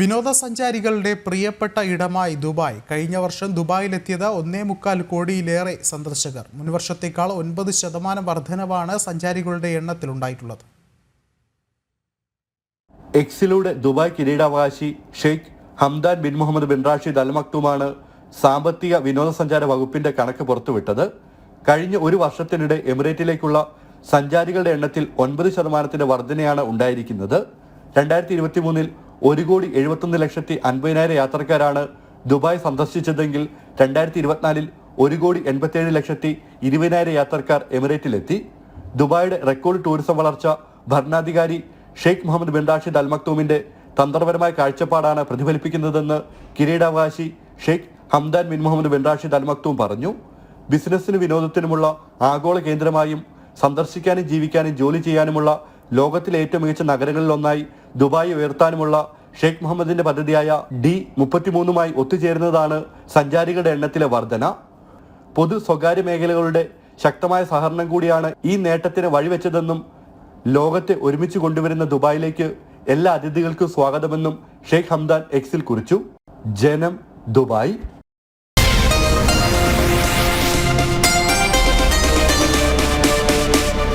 വിനോദസഞ്ചാരികളുടെ പ്രിയപ്പെട്ട ഇടമായി ദുബായ്. കഴിഞ്ഞ വർഷം ദുബായിലെത്തിയത് ഒന്നേ മുക്കാൽ കോടിയിലേറെ സന്ദർശകർ. മുൻവർഷത്തേക്കാൾ ഒൻപത് ശതമാനം വർധനവാണ് സഞ്ചാരികളുടെ എണ്ണത്തിൽ ഉണ്ടായിട്ടുള്ളത് എക്സിലൂടെ ദുബായ് കിരീടാവകാശി Sheikh Hamdan bin Mohammed bin Rashid Al മക്തുമാണ് സാമ്പത്തിക വിനോദസഞ്ചാര വകുപ്പിന്റെ കണക്ക് പുറത്തുവിട്ടത്. കഴിഞ്ഞ ഒരു വർഷത്തിനിടെ എമിറേറ്റിലേക്കുള്ള സഞ്ചാരികളുടെ എണ്ണത്തിൽ ഒൻപത് ശതമാനത്തിന്റെ വർധനയാണ് ഉണ്ടായിരിക്കുന്നത്. രണ്ടായിരത്തി ഇരുപത്തി മൂന്നിൽ ഒരു കോടി എഴുപത്തൊന്ന് ലക്ഷത്തി അൻപതിനായിരം യാത്രക്കാരാണ് ദുബായ് സന്ദർശിച്ചതെങ്കിൽ രണ്ടായിരത്തി ഇരുപത്തിനാലിൽ ഒരു കോടി എൺപത്തിയേഴ് ലക്ഷത്തി ഇരുപതിനായിരം യാത്രക്കാർ എമിറേറ്റിലെത്തി. ദുബായിയുടെ റെക്കോർഡ് ടൂറിസം വളർച്ച ഭരണാധികാരി Sheikh Mohammed bin Rashid Al മക്തൂമിന്റെ തന്ത്രപരമായ കാഴ്ചപ്പാടാണ് പ്രതിഫലിപ്പിക്കുന്നതെന്ന് കിരീടാവകാശി Sheikh Hamdan bin Mohammed bin Rashid Al Maktoum പറഞ്ഞു. ബിസിനസ്സിനും വിനോദത്തിനുമുള്ള ആഗോള കേന്ദ്രമായും സന്ദർശിക്കാനും ജീവിക്കാനും ജോലി ചെയ്യാനുമുള്ള ലോകത്തിലെ ഏറ്റവും മികച്ച നഗരങ്ങളിലൊന്നായി ദുബായ് ഉയർത്താനുമുള്ള ഷെയ്ഖ് മുഹമ്മദിന്റെ പദ്ധതിയായ ഡി മുപ്പത്തിമൂന്നുമായി ഒത്തുചേരുന്നതാണ് സഞ്ചാരികളുടെ എണ്ണത്തിലെ വർധന. പൊതു സ്വകാര്യ മേഖലകളുടെ ശക്തമായ സഹകരണം കൂടിയാണ് ഈ നേട്ടത്തിന് വഴിവെച്ചതെന്നും ലോകത്തെ ഒരുമിച്ച് കൊണ്ടുവരുന്ന ദുബായിലേക്ക് എല്ലാ അതിഥികൾക്കും സ്വാഗതമെന്നും ഷെയ്ഖ് ഹംദാൻ എക്സിൽ കുറിച്ചു. ജനം ദുബായ്.